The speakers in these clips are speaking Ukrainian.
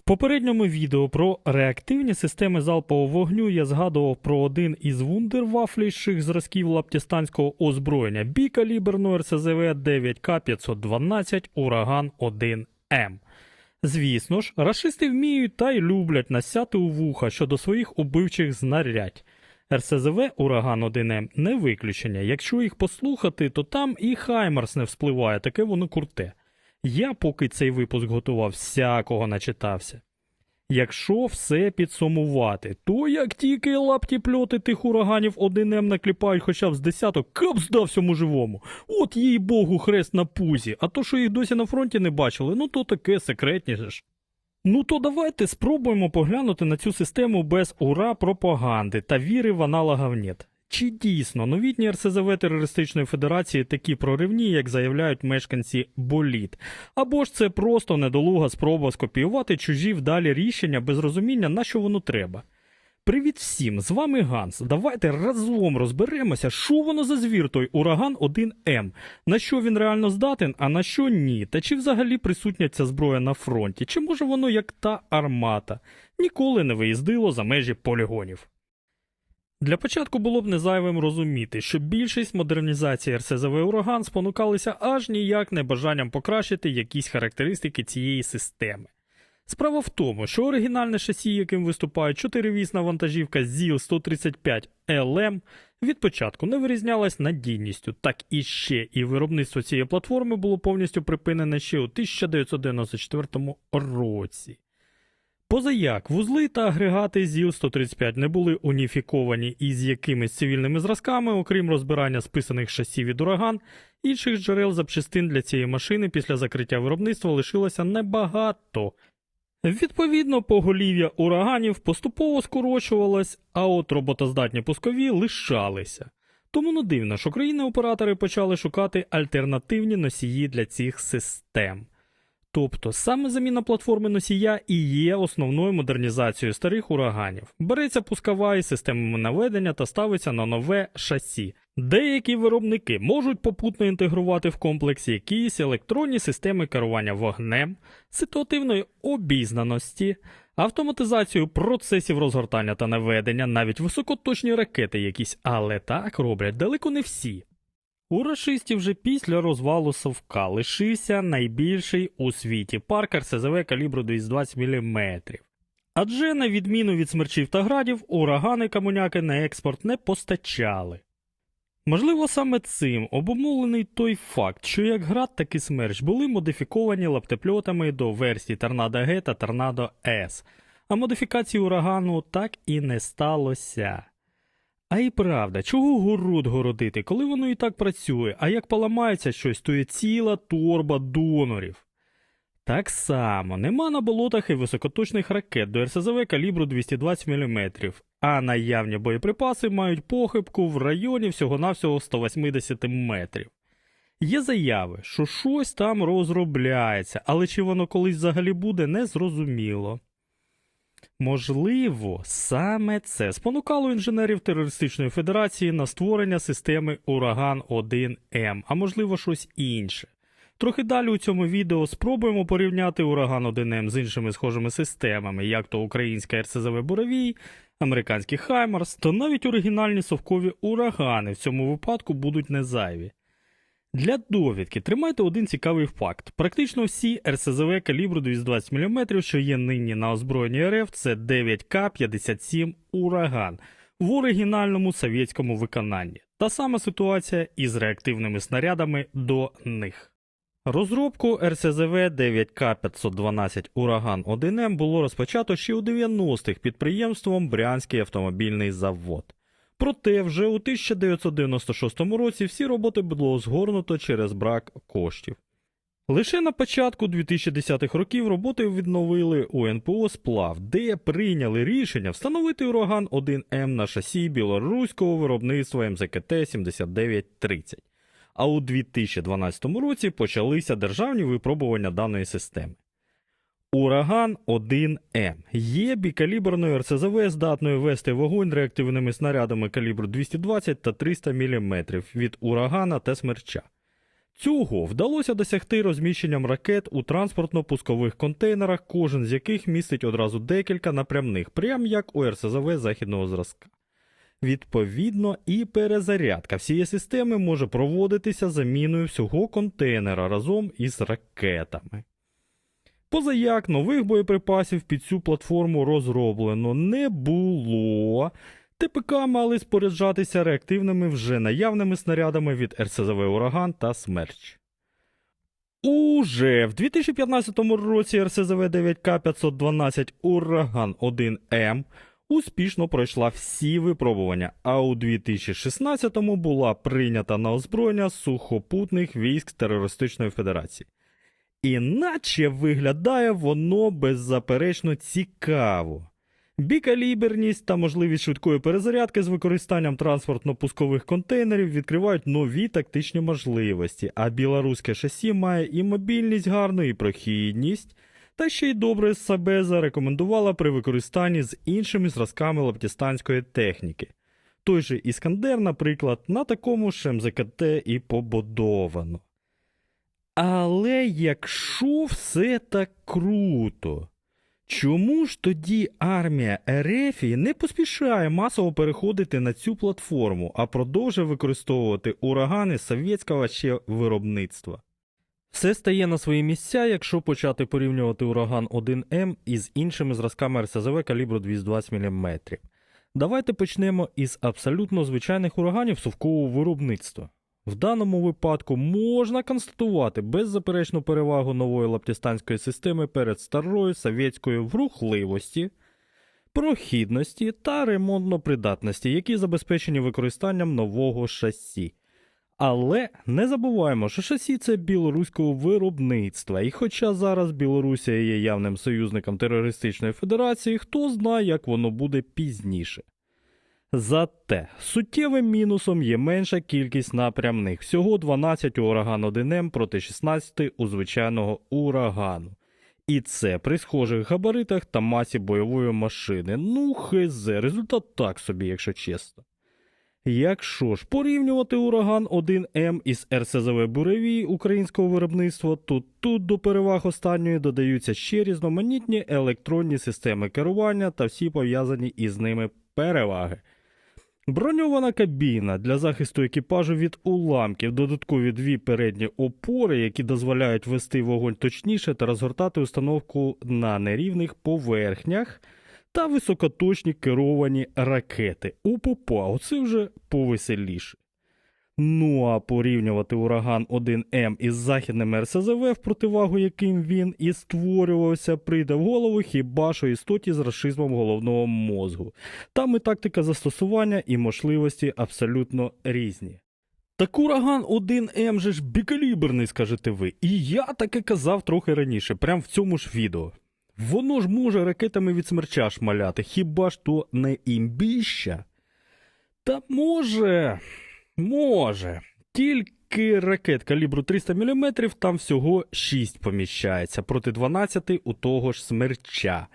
В попередньому відео про реактивні системи залпового вогню я згадував про один із вундервафліших зразків лаптістанського озброєння бікаліберного РСЗВ 9К512 Ураган 1М. Звісно ж, рашисти вміють та й люблять насяти у вуха щодо своїх убивчих знарядь. РСЗВ Ураган 1М не виключення. Якщо їх послухати, то там і Хаймарс не вспливає, таке воно круте. Я, поки цей випуск готував, всякого начитався. Якщо все підсумувати, то як тільки лапті пльоти тих ураганів 1М накліпають хоча б з десяток, кап здав всьому живому. От їй богу хрест на пузі, а то, що їх досі на фронті не бачили, ну то таке секретніше ж. Ну то давайте спробуємо поглянути на цю систему без ура пропаганди та віри в аналогов нет. Чи дійсно новітні РСЗВ терористичної федерації такі проривні, як заявляють мешканці боліт? Або ж це просто недолуга спроба скопіювати чужі вдалі рішення без розуміння, на що воно треба? Привіт всім! З вами Ганс. Давайте разом розберемося, що воно за звір той ураган 1М, на що він реально здатен, а на що ні, та чи взагалі присутня ця зброя на фронті, чи може воно як та армата, ніколи не виїздило за межі полігонів. Для початку було б незайвим розуміти, що більшість модернізації РСЗВ Ураган спонукалися аж ніяк не бажанням покращити якісь характеристики цієї системи. Справа в тому, що оригінальне шасі, яким виступає чотиривісна вантажівка ЗІЛ 135 LM, від початку не вирізнялась надійністю, так і ще і виробництво цієї платформи було повністю припинене ще у 1994 році. Позаяк, вузли та агрегати ЗІЛ-135 не були уніфіковані із якимись цивільними зразками, окрім розбирання списаних шасі від ураган, інших джерел запчастин для цієї машини після закриття виробництва лишилося небагато. Відповідно, поголів'я ураганів поступово скорочувалось, а от роботоздатні пускові лишалися. Тому не дивно, що країни-оператори почали шукати альтернативні носії для цих систем. Тобто саме заміна платформи носія і є основною модернізацією старих ураганів. Береться пускова із системами наведення та ставиться на нове шасі. Деякі виробники можуть попутно інтегрувати в комплекс якісь електронні системи керування вогнем, ситуативної обізнаності, автоматизацію процесів розгортання та наведення, навіть високоточні ракети якісь, але так роблять далеко не всі. У рашистів вже після розвалу Совка лишився найбільший у світі парк РСЗВ калібру 220 мм. Адже, на відміну від смерчів та градів, урагани камуняки на експорт не постачали. Можливо, саме цим обумовлений той факт, що як град, так і смерч були модифіковані лаптепльотами до версій Торнадо Г та Торнадо С, а модифікації урагану так і не сталося. А і правда, чого город городити, коли воно і так працює, а як поламається щось, то є ціла торба донорів. Так само нема на болотах і високоточних ракет до РСЗВ калібру 220 мм, а наявні боєприпаси мають похибку в районі всього-навсього 180 метрів. Є заяви, що щось там розробляється, але чи воно колись взагалі буде, незрозуміло. Можливо, саме це спонукало інженерів терористичної федерації на створення системи Ураган 1М, а можливо щось інше. Трохи далі у цьому відео спробуємо порівняти Ураган 1М з іншими схожими системами, як то українська РСЗВ Буровій, американський Хаймарс, та навіть оригінальні совкові урагани в цьому випадку будуть не зайві. Для довідки тримайте один цікавий факт. Практично всі РСЗВ калібру 220 мм, що є нині на озброєнні РФ, це 9К57 Ураган в оригінальному совєтському виконанні. Та сама ситуація із реактивними снарядами до них. Розробку РСЗВ 9К512 Ураган 1М було розпочато ще у 90-х підприємством Брянський автомобільний завод. Проте вже у 1996 році всі роботи було згорнуто через брак коштів. Лише на початку 2010-х років роботи відновили у НПО Сплав, де прийняли рішення встановити ураган 1М на шасі білоруського виробництва МЗКТ 7930. А у 2012 році почалися державні випробування даної системи. Ураган 1М є бікаліберною РСЗВ, здатною вести вогонь реактивними снарядами калібру 220 та 300 мм від урагана та смерча. Цього вдалося досягти розміщенням ракет у транспортно-пускових контейнерах, кожен з яких містить одразу декілька напрямних, прям як у РСЗВ західного зразка. Відповідно, і перезарядка всієї системи може проводитися заміною всього контейнера разом із ракетами. Позаяк нових боєприпасів під цю платформу розроблено не було. ТПК мали споряджатися реактивними вже наявними снарядами від РСЗВ Ураган та Смерч. Уже в 2015 році РСЗВ 9К512 Ураган 1М успішно пройшла всі випробування, а у 2016-му була прийнята на озброєння сухопутних військ Терористичної Федерації. Іначе виглядає воно беззаперечно цікаво. Бікаліберність та можливість швидкої перезарядки з використанням транспортно-пускових контейнерів відкривають нові тактичні можливості, а білоруське шасі має і мобільність гарну, і прохідність, та ще й добре себе зарекомендувала при використанні з іншими зразками лаптістанської техніки. Той же Іскандер, наприклад, на такому ж МЗКТ і побудовано. Але якщо все так круто, чому ж тоді армія Ерефії не поспішає масово переходити на цю платформу, а продовжує використовувати урагани совєтського ще виробництва? Все стає на свої місця, якщо почати порівнювати ураган 1М із іншими зразками РСЗВ калібру 220 мм. Давайте почнемо із абсолютно звичайних ураганів совкового виробництва. В даному випадку можна констатувати беззаперечну перевагу нової лаптістанської системи перед старою совєтською в рухливості, прохідності та ремонтно-придатності, які забезпечені використанням нового шасі. Але не забуваємо, що шасі це білоруського виробництва, і хоча зараз Білорусія є явним союзником терористичної федерації, хто знає, як воно буде пізніше. Зате суттєвим мінусом є менша кількість напрямних, всього 12 ураган 1М проти 16 у звичайного урагану. І це при схожих габаритах та масі бойової машини. Ну, хз, результат так собі, якщо чесно. Якщо ж порівнювати ураган 1М із РСЗВ Буревій українського виробництва, то тут до переваг останньої додаються ще різноманітні електронні системи керування та всі пов'язані із ними переваги. Броньована кабіна для захисту екіпажу від уламків, додаткові дві передні опори, які дозволяють вести вогонь точніше та розгортати установку на нерівних поверхнях, та високоточні керовані ракети. Опопа, оце вже повеселіше. Ну а порівнювати ураган 1М із західним РСЗВ, в противагу яким він і створювався, прийде в голову хіба що істоті з расизмом головного мозгу. Там і тактика застосування і можливості абсолютно різні. Так ураган 1М же ж бікаліберний, скажете ви. І я таке казав трохи раніше, прямо в цьому ж відео. Воно ж може ракетами від смерча шмаляти, хіба ж то не імбіща? Та може, може. Тільки ракет калібру 300 мм там всього 6 поміщається проти 12 у того ж смерча.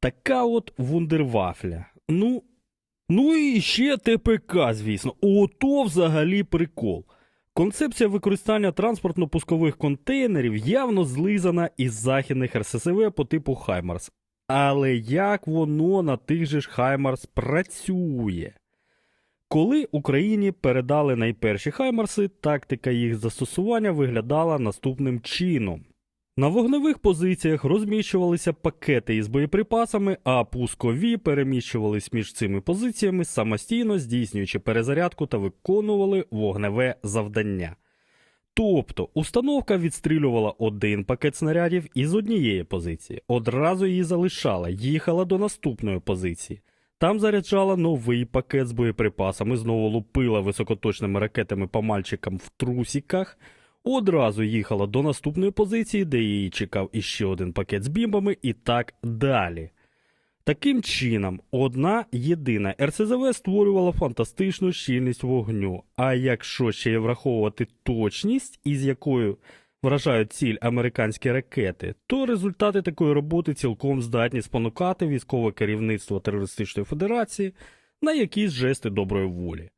Така от вундервафля. Ну, ну і ще ТПК, звісно. Ото взагалі прикол. Концепція використання транспортно-пускових контейнерів явно злизана із західних РССВ по типу Хаймарс. Але як воно на тих же ж Хаймарс працює? Коли Україні передали найперші Хаймарси, тактика їх застосування виглядала наступним чином. На вогневих позиціях розміщувалися пакети із боєприпасами, а пускові переміщувались між цими позиціями самостійно здійснюючи перезарядку та виконували вогневе завдання. Тобто установка відстрілювала один пакет снарядів із однієї позиції, одразу її залишала, їхала до наступної позиції. Там заряджала новий пакет з боєприпасами, знову лупила високоточними ракетами по мальчикам в трусіках, одразу їхала до наступної позиції, де її чекав іще один пакет з бімбами, і так далі. Таким чином, одна єдина РСЗВ створювала фантастичну щільність вогню. А якщо ще й враховувати точність, із якою вражають ціль американські ракети, то результати такої роботи цілком здатні спонукати військове керівництво Терористичної Федерації на якісь жести доброї волі.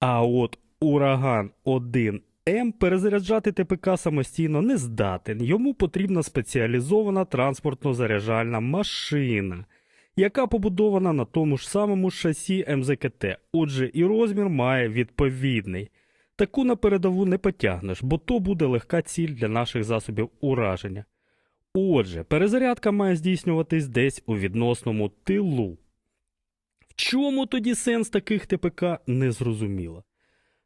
А от ураган 1 М перезаряджати ТПК самостійно не здатен. Йому потрібна спеціалізована транспортно-заряджальна машина, яка побудована на тому ж самому шасі МЗКТ. Отже, і розмір має відповідний. Таку на передову не потягнеш, бо то буде легка ціль для наших засобів ураження. Отже, перезарядка має здійснюватись десь у відносному тилу. В чому тоді сенс таких ТПК не зрозуміло.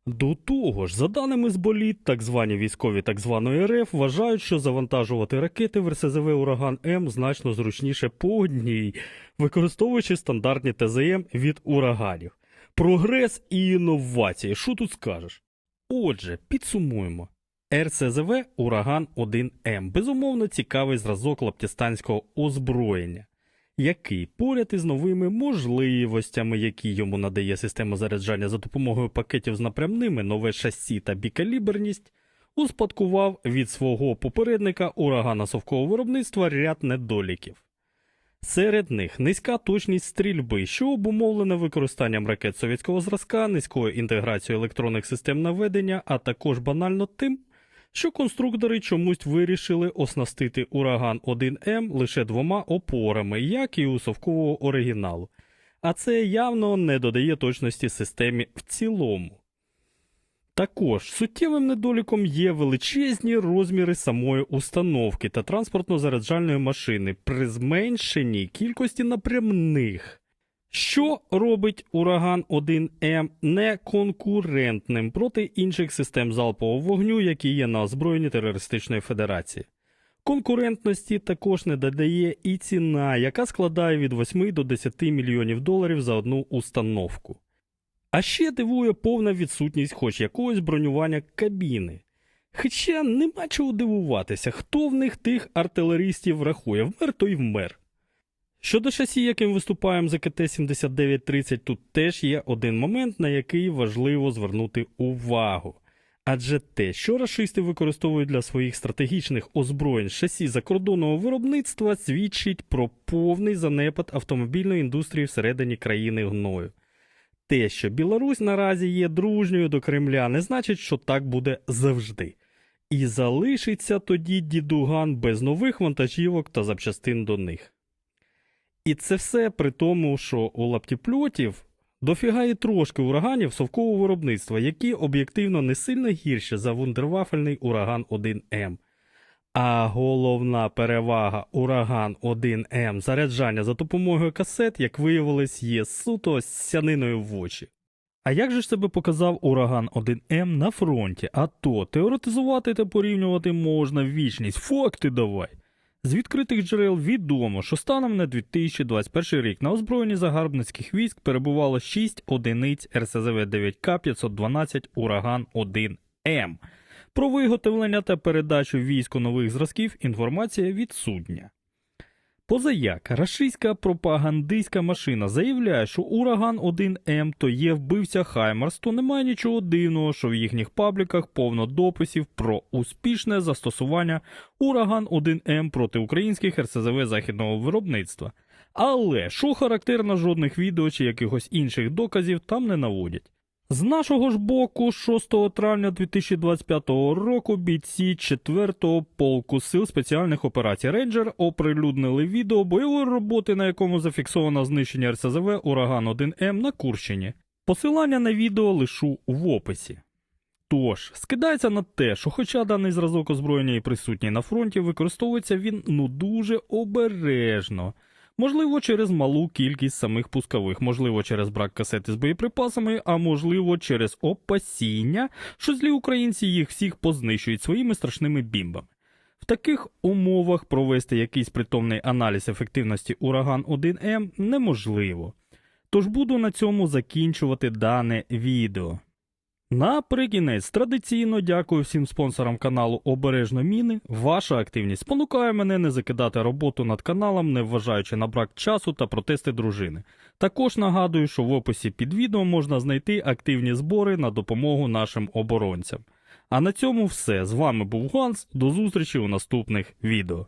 До того ж, за даними з боліт, так звані військові так званої РФ вважають, що завантажувати ракети в РСЗВ Ураган М значно зручніше по одній, використовуючи стандартні ТЗМ від ураганів. Прогрес і інновації. Що тут скажеш? Отже, підсумуємо. РСЗВ Ураган 1М безумовно цікавий зразок лаптістанського озброєння, який поряд із новими можливостями, які йому надає система заряджання за допомогою пакетів з напрямними нове шасі та бікаліберність, успадкував від свого попередника урагана совкового виробництва ряд недоліків. Серед них низька точність стрільби, що обумовлена використанням ракет совєтського зразка, низькою інтеграцією електронних систем наведення, а також банально тим, що конструктори чомусь вирішили оснастити ураган 1М лише двома опорами, як і у совкового оригіналу. А це явно не додає точності системі в цілому. Також суттєвим недоліком є величезні розміри самої установки та транспортно-заряджальної машини при зменшеній кількості напрямних. Що робить ураган 1М неконкурентним проти інших систем залпового вогню, які є на озброєнні терористичної федерації? Конкурентності також не додає і ціна, яка складає від 8 до 10 мільйонів доларів за одну установку. А ще дивує повна відсутність хоч якогось бронювання кабіни. Хоча нема чого дивуватися, хто в них тих артилерістів рахує, вмер то й вмер. Щодо шасі, яким виступаємо за КТ-7930, тут теж є один момент, на який важливо звернути увагу. Адже те, що рашисти використовують для своїх стратегічних озброєнь шасі закордонного виробництва, свідчить про повний занепад автомобільної індустрії всередині країни гною. Те, що Білорусь наразі є дружньою до Кремля, не значить, що так буде завжди. І залишиться тоді дідуган без нових вантажівок та запчастин до них. І це все при тому, що у лаптіпльотів дофіга і трошки ураганів совкового виробництва, які об'єктивно не сильно гірші за вундервафельний ураган 1М. А головна перевага ураган 1М заряджання за допомогою касет, як виявилось, є суто сяниною в очі. А як же ж себе показав ураган 1М на фронті? А то теоретизувати та порівнювати можна вічність. Факти давай. З відкритих джерел відомо, що станом на 2021 рік на озброєнні загарбницьких військ перебувало 6 одиниць РСЗВ 9К 512 Ураган 1М. Про виготовлення та передачу війську нових зразків інформація відсутня. Позаяк, рашистська пропагандистська машина заявляє, що Ураган 1М то є вбивця Хаймарс, то немає нічого дивного, що в їхніх пабліках повно дописів про успішне застосування Ураган 1М проти українських РСЗВ західного виробництва. Але що характерно, жодних відео чи якихось інших доказів там не наводять. З нашого ж боку, 6 травня 2025 року бійці 4-го полку сил спеціальних операцій Рейнджер оприлюднили відео бойової роботи, на якому зафіксовано знищення РСЗВ Ураган 1М на Курщині. Посилання на відео лишу в описі. Тож, скидається на те, що хоча даний зразок озброєння і присутній на фронті, використовується він ну дуже обережно. Можливо, через малу кількість самих пускових, можливо, через брак касети з боєприпасами, а можливо, через опасіння, що злі українці їх всіх познищують своїми страшними бімбами. В таких умовах провести якийсь притомний аналіз ефективності ураган 1М неможливо. Тож буду на цьому закінчувати дане відео. Наприкінець традиційно дякую всім спонсорам каналу Обережно Міни. Ваша активність спонукає мене не закидати роботу над каналом, не вважаючи на брак часу та протести дружини. Також нагадую, що в описі під відео можна знайти активні збори на допомогу нашим оборонцям. А на цьому все. З вами був Ганс. До зустрічі у наступних відео.